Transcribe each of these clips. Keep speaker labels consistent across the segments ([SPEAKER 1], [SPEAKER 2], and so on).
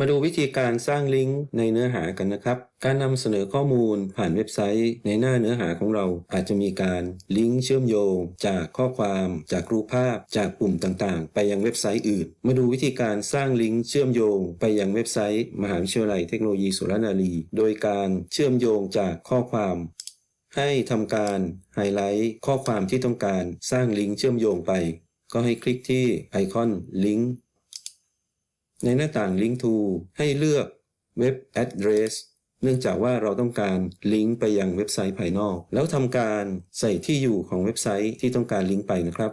[SPEAKER 1] มาดูวิธีการสร้างลิงก์ในเนื้อหากันนะครับ การนำเสนอข้อมูลผ่านเว็บไซต์ ในหน้าเนื้อหาของเรา อาจจะมีการลิงก์เชื่อมโยง จากข้อความ จากรูปภาพ จากปุ่มต่างๆ ไปยังเว็บไซต์อื่น มาดูวิธีการสร้างลิงก์เชื่อมโยง ไปยังเว็บไซต์ มหาวิทยาลัยเทคโนโลยีสุรนารี โดยการเชื่อมโยงจากข้อความ ให้ทำการไฮไลท์ข้อความที่ต้องการสร้างลิงก์เชื่อมโยงไป ก็ให้คลิกที่ไอคอนลิงก์ ในหน้าต่าง Link to ให้เลือก Web Address เนื่องจากว่าเราต้องการลิงก์ไปยังเว็บไซต์ภายนอก แล้วทำการใส่ที่อยู่ของเว็บไซต์ที่ต้องการลิงก์ไปนะครับ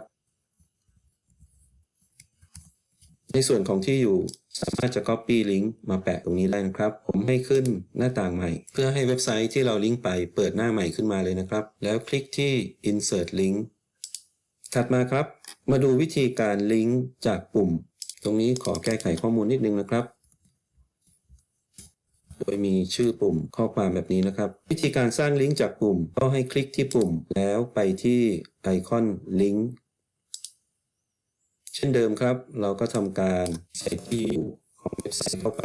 [SPEAKER 1] ในส่วนของที่อยู่สามารถจะ Copy ลิงก์มาแปะตรงนี้ได้นะครับ ผมให้ขึ้นหน้าต่างใหม่ เพื่อให้เว็บไซต์ที่เราลิงก์ไปเปิดหน้าใหม่ขึ้นมาเลยนะครับ แล้วคลิกที่ Insert Link ถัดมาครับ มาดูวิธีการลิงก์จากปุ่ม ตรงนี้ขอแก้ไขข้อมูลนิดนึงนะครับ โดยมีชื่อปุ่มข้อความแบบนี้นะครับ วิธีการสร้างลิงก์จากปุ่มก็ให้คลิกที่ปุ่มแล้วไปที่ไอคอนลิงก์เช่นเดิมครับ เราก็ทำการใส่ที่อยู่ของเว็บไซต์เข้าไป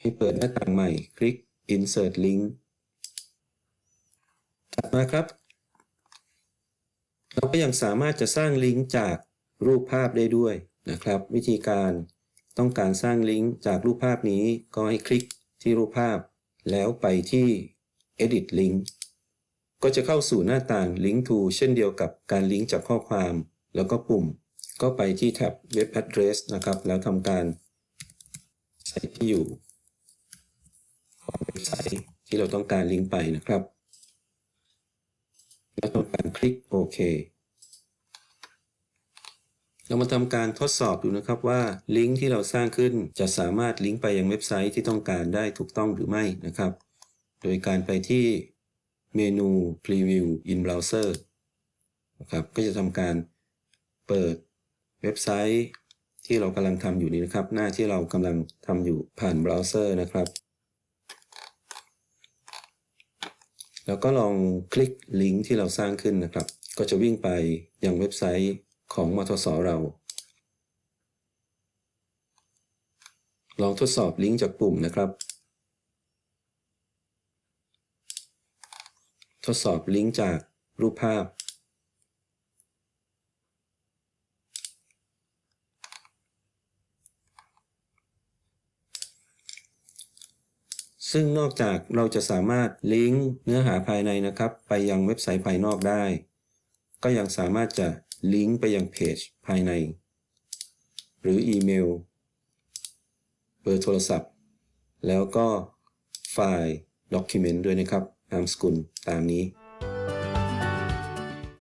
[SPEAKER 1] ให้เปิดหน้าต่างใหม่ คลิก Insert Link ถัดมาครับ เราก็ยังสามารถจะสร้างลิงก์จากรูปภาพได้ด้วยนะครับ วิธีการต้องการสร้างลิงก์จากรูปภาพนี้ก็ให้คลิกที่รูปภาพ แล้วไปที่ Edit Link ก็จะเข้าสู่หน้าต่าง Link to เช่นเดียวกับการลิงก์จากข้อความ แล้วก็ปุ่ม ก็ไปที่แท็บ Web Address นะครับ แล้วทำการใส่ที่อยู่ของเว็บไซต์ที่เราต้องการลิงก์ไปนะครับ แล้วทำการคลิกโอเคเรามาทำการทดสอบดูนะครับว่าลิงก์ที่เราสร้างขึ้นจะสามารถลิงก์ไปยังเว็บไซต์ที่ต้องการได้ถูกต้องหรือไม่นะครับ โดยการไปที่เมนู Preview in Browser นะครับก็จะทำการเปิดเว็บไซต์ที่เรากำลังทำอยู่นี้นะครับ หน้าที่เรากำลังทำอยู่ผ่านเบราว์เซอร์นะครับ แล้วก็ลองคลิกลิงก์ที่เราสร้างขึ้นนะครับ ก็จะวิ่งไปยังเว็บไซต์ของมทสเรา ลองทดสอบลิงก์จากปุ่มนะครับ ทดสอบลิงก์จากรูปภาพ ซึ่งนอกจากเราจะสามารถลิงก์เนื้อหาภายในนะครับ ไปยังเว็บไซต์ภายนอกได้ ก็ยังสามารถจะลิงก์ไปยังเพจภายใน หรืออีเมล เบอร์โทรศัพท์ แล้วก็ไฟล์ด็อกิเมนต์ด้วยนะครับ นามสกุลตามนี้